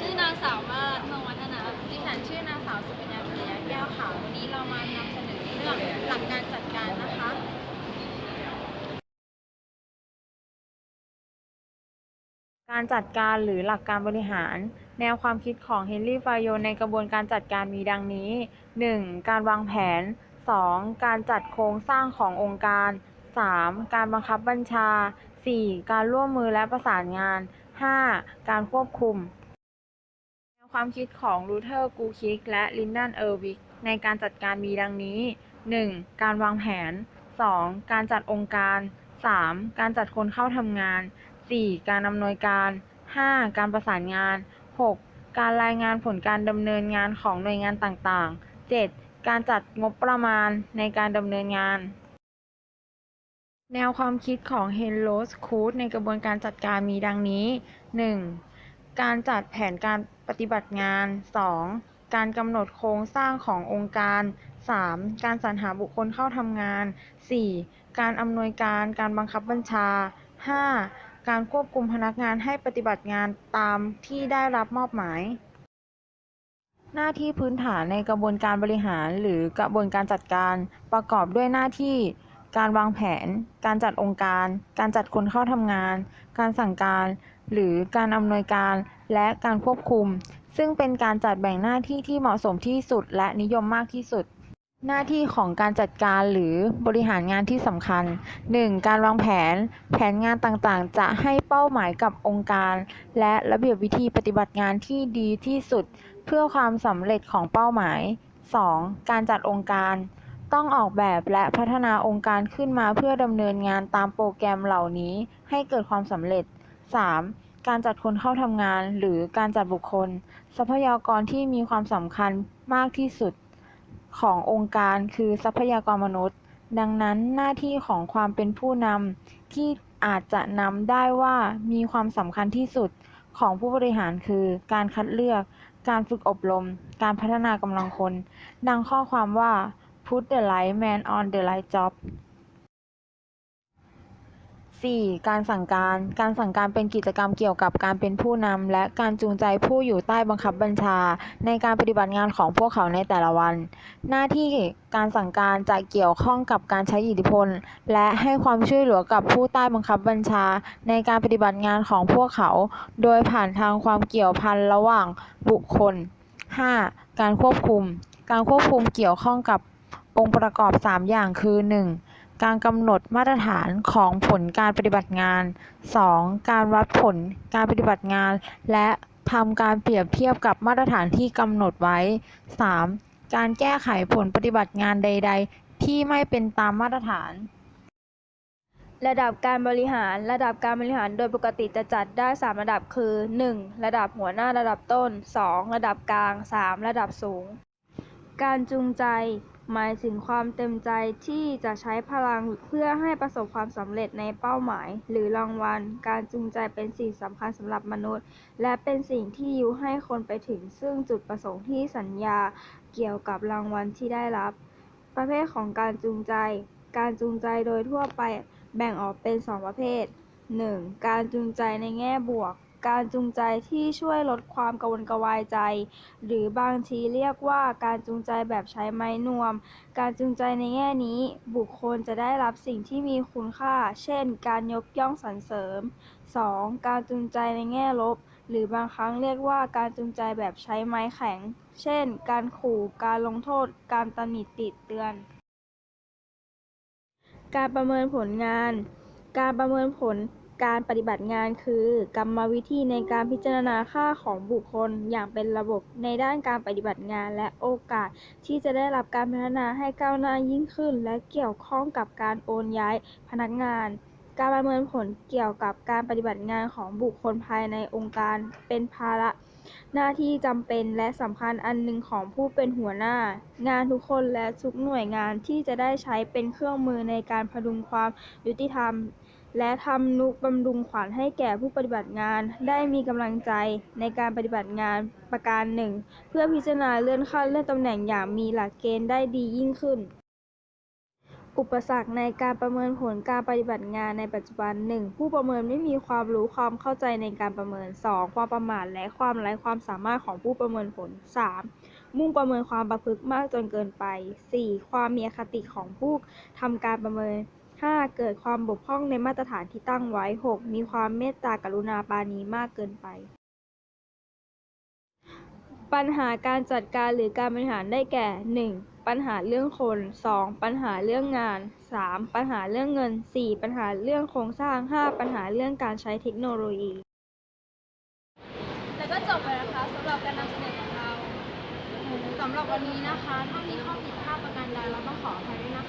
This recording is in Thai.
ชื่อนางสาวมารัตน์เมืองวัฒนาดิฉันชื่อนางสาวสุกัญญาสุริยะแก้วขาววันนี้เรามานำเสนอเรื่องหลักการจัดการนะคะ การจัดการหรือหลักการบริหาร แนวความคิดของเฮนรี่ฟายโยในกระบวนการจัดการมีดังนี้ 1. การวางแผน 2. การจัดโครงสร้างขององค์การ 3. การบังคับบัญชา 4. การร่วมมือและประสานงาน 5. การควบคุม ความคิดของลูเทอร์กูคิกและลินดันเออร์วิกในการจัดการมีดังนี้ 1. การวางแผน 2. การจัดองค์การ 3. การจัดคนเข้าทำงาน 4. การอำนวยการ 5. การประสานงาน 6. การรายงานผลการดำเนินงานของหน่วยงานต่างๆ 7. การจัดงบประมาณในการดำเนินงาน แนวความคิดของเฮนโรสคูดในกระบวนการจัดการมีดังนี้ 1. การจัดแผนการ ปฏิบัติงาน 2. การกำหนดโครงสร้างขององค์การ 3. การสรรหาบุคคลเข้าทำงาน 4. การอำนวยการการบังคับบัญชา 5. การควบคุมพนักงานให้ปฏิบัติงานตามที่ได้รับมอบหมาย หน้าที่พื้นฐานในกระบวนการบริหารหรือกระบวนการจัดการประกอบด้วยหน้าที่ การวางแผน การจัดองค์การ การจัดคนเข้าทำงาน การสั่งการ หรือการอำนวยการและการควบคุม ซึ่งเป็นการจัดแบ่งหน้าที่ที่เหมาะสมที่สุดและนิยมมากที่สุด หน้าที่ของการจัดการหรือบริหารงานที่สำคัญ 1. การวางแผน แผนงานต่างๆ จะให้เป้าหมายกับองค์การ และระเบียบวิธีปฏิบัติงานที่ดีที่สุด เพื่อความสำเร็จของเป้าหมาย 2. การจัดองค์การต้องออกแบบและพัฒนาองค์การขึ้นมาเพื่อดำเนินงานตามโปรแกรมเหล่านี้ให้เกิดความสำเร็จ 3. การจัดคนเข้าทำงาน หรือการจัดบุคคล ทรัพยากรที่มีความสำคัญมากที่สุดขององค์การคือทรัพยากรมนุษย์ ดังนั้นหน้าที่ของความเป็นผู้นำที่อาจจะนำได้ว่ามีความสำคัญที่สุดของผู้บริหารคือ การคัดเลือก การฝึกอบรม การพัฒนากำลังคน ดังข้อความว่า put the right man on the right job 4. การสั่งการ การสั่งการเป็นกิจกรรมเกี่ยวกับการเป็นผู้นำและการจูงใจผู้อยู่ใต้บังคับบัญชา ในการปฏิบัติงานของพวกเขาในแต่ละวัน หน้าที่การสั่งการจะเกี่ยวข้องกับการใช้อิทธิพล และให้ความช่วยเหลือกับผู้ใต้บังคับบัญชา ในการปฏิบัติงานของพวกเขา โดยผ่านทางความเกี่ยวพันระหว่างบุคคล 5. การควบคุม การควบคุมเกี่ยวข้องกับองค์ประกอบ 3 อย่างคือ 1. การกำหนดมาตรฐานของผลการปฏิบัติงาน 2. การวัดผลการปฏิบัติงาน และทำการเปรียบเทียบกับมาตรฐานที่กำหนดไว้ 3. การแก้ไขผลปฏิบัติงานใด ๆ ที่ไม่เป็นตามมาตรฐาน ระดับการบริหาร ระดับการบริหารโดยปกติจะจัดได้ 3 ระดับคือ 1. ระดับหัวหน้าระดับต้น 2. ระดับกลาง 3. ระดับสูง การจูงใจ หมายถึงความเต็มใจที่จะใช้พลังเพื่อให้ประสบความสำเร็จในเป้าหมาย หรือรางวัล การจูงใจเป็นสิ่งสำคัญสำหรับมนุษย์ และเป็นสิ่งที่ยุให้คนไปถึงซึ่งจุดประสงค์ที่สัญญาเกี่ยวกับรางวัลที่ได้รับ ประเภทของการจูงใจ การจูงใจโดยทั่วไปแบ่งออกเป็น 2 ประเภท 1. การจูงใจในแง่บวก การจูงใจที่ช่วยลดความกังวลกวายใจ หรือบางทีเรียกว่าการจูงใจแบบใช้ไม้นวม การจูงใจในแง่นี้ บุคคลจะได้รับสิ่งที่มีคุณค่า เช่น การยกย่องสรรเสริญ 2. การจูงใจในแง่ลบ หรือบางครั้งเรียกว่าการจูงใจแบบใช้ไม้แข็ง เช่น การขู่ การลงโทษ การตำหนิติเตือน การประเมินผลงาน การประเมินผล การปฏิบัติงานคือกรรมวิธีในการพิจารณาค่าของบุคคลอย่างเป็นระบบในด้านการปฏิบัติงานและโอกาสที่จะได้รับการพัฒนาให้ก้าวหน้ายิ่งขึ้น และเกี่ยวข้องกับการโอนย้ายพนักงาน การประเมินผลเกี่ยวกับการปฏิบัติงานของบุคคลภายในองค์การเป็นภาระหน้าที่จำเป็นและสำคัญอันหนึ่งของผู้เป็นหัวหน้า งานทุกคนและทุกหน่วยงานที่จะได้ใช้เป็นเครื่องมือในการพดุงความยุติธรรม และทำนุบำรุงขวัญให้แก่ผู้ปฏิบัติงาน ได้มีกำลังใจในการปฏิบัติงานประการหนึ่ง เพื่อพิจารณาเลื่อนขั้นเลื่อนตำแหน่งอย่างมีหลักเกณฑ์ได้ดียิ่งขึ้น อุปสรรคในการประเมินผลการปฏิบัติงานในปัจจุบัน 1. ผู้ประเมินไม่มีความรู้ความเข้าใจในการประเมิน 2. ความประมาทและความไร้ความสามารถของผู้ประเมินผล 3. มุ่งประเมินความประพฤติมากจนเกินไป 4. ความมีอคติของผู้ทำการประเมิน 5. เกิดความบกพร่องในมาตรฐานที่ตั้งไว้ 6. มีความเมตตากรุณาปราณีมากเกินไป ปัญหาการจัดการหรือการบริหารได้แก่ 1. ปัญหาเรื่องคน 2. ปัญหาเรื่องงาน 3. ปัญหาเรื่องเงิน 4. ปัญหาเรื่องโครงสร้าง 5. ปัญหาเรื่องการใช้เทคโนโลยี แล้วก็จบไปนะคะสำหรับการนำเสนอของเราสำหรับวันนี้นะคะ ถ้ามีข้อติข้อประการใดเราต้องขอใช้นะ